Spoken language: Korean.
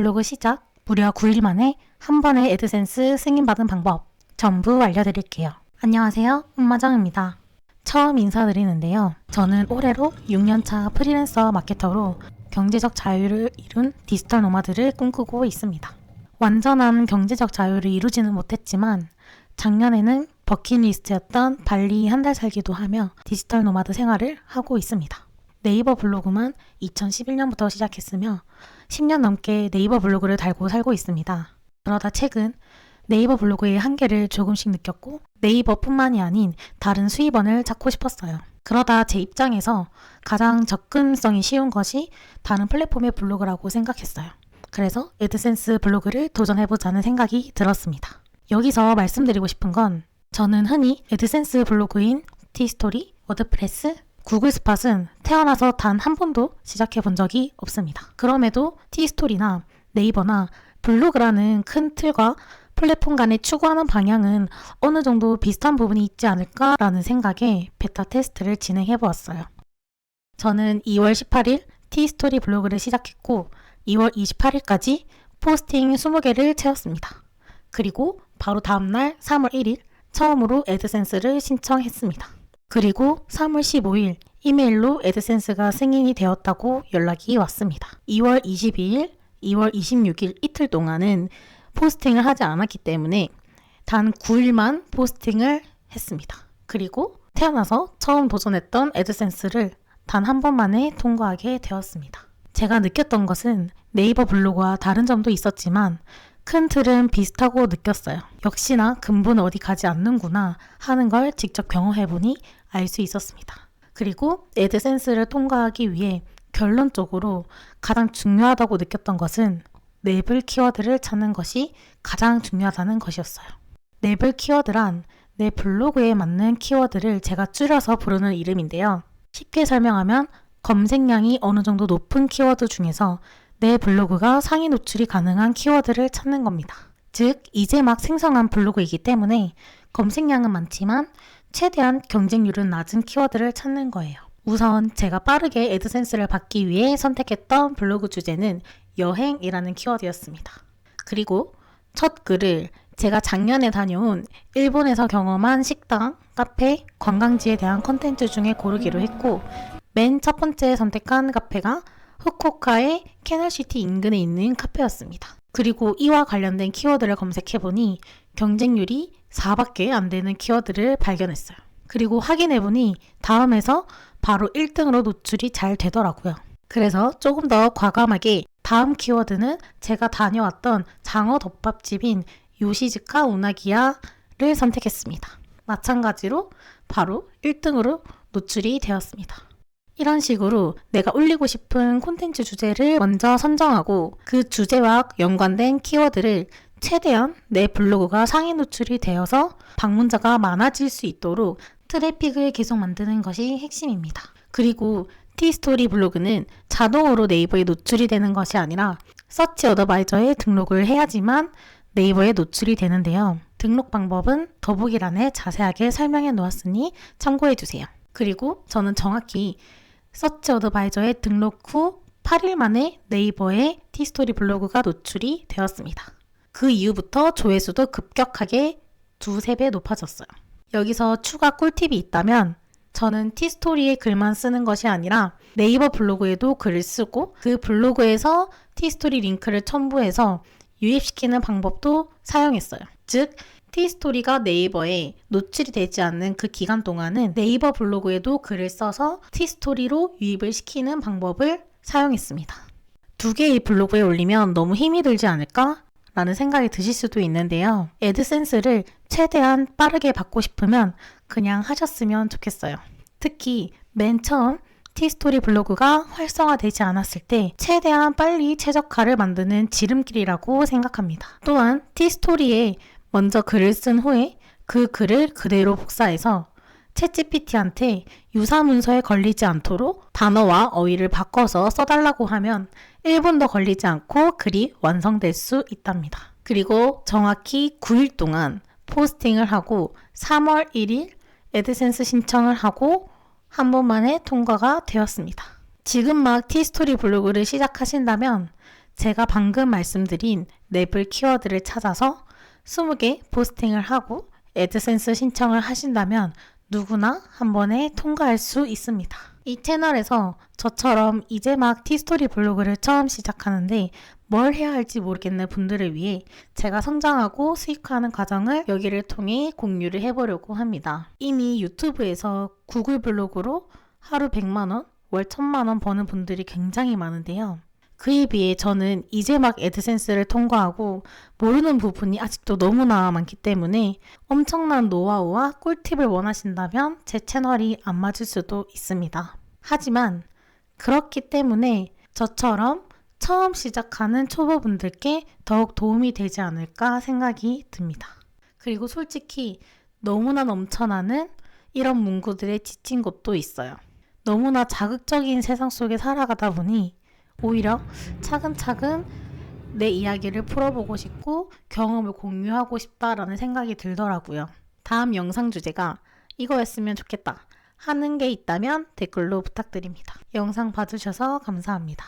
블로그 시작 무려 9일 만에 한 번에 애드센스 승인받은 방법 전부 알려드릴게요. 안녕하세요. 엄마정입니다. 처음 인사드리는데요. 저는 올해로 6년차 프리랜서 마케터로 경제적 자유를 이룬 디지털 노마드를 꿈꾸고 있습니다. 완전한 경제적 자유를 이루지는 못했지만 작년에는 버킷리스트였던 발리 한 달 살기도 하며 디지털 노마드 생활을 하고 있습니다. 네이버 블로그만 2011년부터 시작했으며 10년 넘게 네이버 블로그를 달고 살고 있습니다. 그러다 최근 네이버 블로그의 한계를 조금씩 느꼈고 네이버뿐만이 아닌 다른 수입원을 찾고 싶었어요. 그러다 제 입장에서 가장 접근성이 쉬운 것이 다른 플랫폼의 블로그라고 생각했어요. 그래서 에드센스 블로그를 도전해보자는 생각이 들었습니다. 여기서 말씀드리고 싶은 건 저는 흔히 에드센스 블로그인 티스토리, 워드프레스, 구글 스팟은 태어나서 단 한 번도 시작해 본 적이 없습니다. 그럼에도 티스토리나 네이버나 블로그라는 큰 틀과 플랫폼 간에 추구하는 방향은 어느 정도 비슷한 부분이 있지 않을까라는 생각에 베타 테스트를 진행해 보았어요. 저는 2월 18일 티스토리 블로그를 시작했고 2월 28일까지 포스팅 20개를 채웠습니다. 그리고 바로 다음날 3월 1일 처음으로 애드센스를 신청했습니다. 그리고 3월 15일 이메일로 애드센스가 승인이 되었다고 연락이 왔습니다. 2월 22일, 2월 26일 이틀 동안은 포스팅을 하지 않았기 때문에 단 9일만 포스팅을 했습니다. 그리고 태어나서 처음 도전했던 애드센스를 단 한 번만에 통과하게 되었습니다. 제가 느꼈던 것은 네이버 블로그와 다른 점도 있었지만 큰 틀은 비슷하고 느꼈어요. 역시나 근본은 어디 가지 않는구나 하는 걸 직접 경험해보니 알 수 있었습니다. 그리고 애드센스를 통과하기 위해 결론적으로 가장 중요하다고 느꼈던 것은 랩을 키워드를 찾는 것이 가장 중요하다는 것이었어요. 랩을 키워드란 내 블로그에 맞는 키워드를 제가 줄여서 부르는 이름인데요. 쉽게 설명하면 검색량이 어느 정도 높은 키워드 중에서 내 블로그가 상위 노출이 가능한 키워드를 찾는 겁니다. 즉, 이제 막 생성한 블로그이기 때문에 검색량은 많지만 최대한 경쟁률은 낮은 키워드를 찾는 거예요. 우선 제가 빠르게 애드센스를 받기 위해 선택했던 블로그 주제는 여행이라는 키워드였습니다. 그리고 첫 글을 제가 작년에 다녀온 일본에서 경험한 식당, 카페, 관광지에 대한 컨텐츠 중에 고르기로 했고 맨 첫 번째 선택한 카페가 후쿠오카의 캐널시티 인근에 있는 카페였습니다. 그리고 이와 관련된 키워드를 검색해보니 경쟁률이 4밖에 안 되는 키워드를 발견했어요. 그리고 확인해보니 다음에서 바로 1등으로 노출이 잘 되더라고요. 그래서 조금 더 과감하게 다음 키워드는 제가 다녀왔던 장어 덮밥집인 요시즈카 우나기야를 선택했습니다. 마찬가지로 바로 1등으로 노출이 되었습니다. 이런 식으로 내가 올리고 싶은 콘텐츠 주제를 먼저 선정하고 그 주제와 연관된 키워드를 최대한 내 블로그가 상위 노출이 되어서 방문자가 많아질 수 있도록 트래픽을 계속 만드는 것이 핵심입니다. 그리고 티스토리 블로그는 자동으로 네이버에 노출이 되는 것이 아니라 서치 어드바이저에 등록을 해야지만 네이버에 노출이 되는데요. 등록 방법은 더보기란에 자세하게 설명해 놓았으니 참고해 주세요. 그리고 저는 정확히 서치 어드바이저에 등록 후 8일 만에 네이버에 티스토리 블로그가 노출이 되었습니다. 그 이후부터 조회수도 급격하게 두세 배 높아졌어요. 여기서 추가 꿀팁이 있다면 저는 티스토리에 글만 쓰는 것이 아니라 네이버 블로그에도 글을 쓰고 그 블로그에서 티스토리 링크를 첨부해서 유입시키는 방법도 사용했어요. 즉, 티스토리가 네이버에 노출이 되지 않는 그 기간 동안은 네이버 블로그에도 글을 써서 티스토리로 유입을 시키는 방법을 사용했습니다. 두 개의 블로그에 올리면 너무 힘이 들지 않을까? 라는 생각이 드실 수도 있는데요. 애드센스를 최대한 빠르게 받고 싶으면 그냥 하셨으면 좋겠어요. 특히 맨 처음 티스토리 블로그가 활성화되지 않았을 때 최대한 빨리 최적화를 만드는 지름길이라고 생각합니다. 또한 티스토리에 먼저 글을 쓴 후에 그 글을 그대로 복사해서 챗GPT한테 유사 문서에 걸리지 않도록 단어와 어휘를 바꿔서 써달라고 하면 1분도 걸리지 않고 글이 완성될 수 있답니다. 그리고 정확히 9일 동안 포스팅을 하고 3월 1일 애드센스 신청을 하고 한 번 만에 통과가 되었습니다. 지금 막 티스토리 블로그를 시작하신다면 제가 방금 말씀드린 랩을 키워드를 찾아서 20개 포스팅을 하고 애드센스 신청을 하신다면 누구나 한 번에 통과할 수 있습니다. 이 채널에서 저처럼 이제 막 티스토리 블로그를 처음 시작하는데 뭘 해야 할지 모르겠는 분들을 위해 제가 성장하고 수익화하는 과정을 여기를 통해 공유를 해보려고 합니다. 이미 유튜브에서 구글 블로그로 하루 100만원, 월 1000만원 버는 분들이 굉장히 많은데요. 그에 비해 저는 이제 막 애드센스를 통과하고 모르는 부분이 아직도 너무나 많기 때문에 엄청난 노하우와 꿀팁을 원하신다면 제 채널이 안 맞을 수도 있습니다. 하지만 그렇기 때문에 저처럼 처음 시작하는 초보분들께 더욱 도움이 되지 않을까 생각이 듭니다. 그리고 솔직히 너무나 넘쳐나는 이런 문구들에 지친 곳도 있어요. 너무나 자극적인 세상 속에 살아가다 보니 오히려 차근차근 내 이야기를 풀어보고 싶고 경험을 공유하고 싶다라는 생각이 들더라고요. 다음 영상 주제가 이거였으면 좋겠다 하는 게 있다면 댓글로 부탁드립니다. 영상 봐주셔서 감사합니다.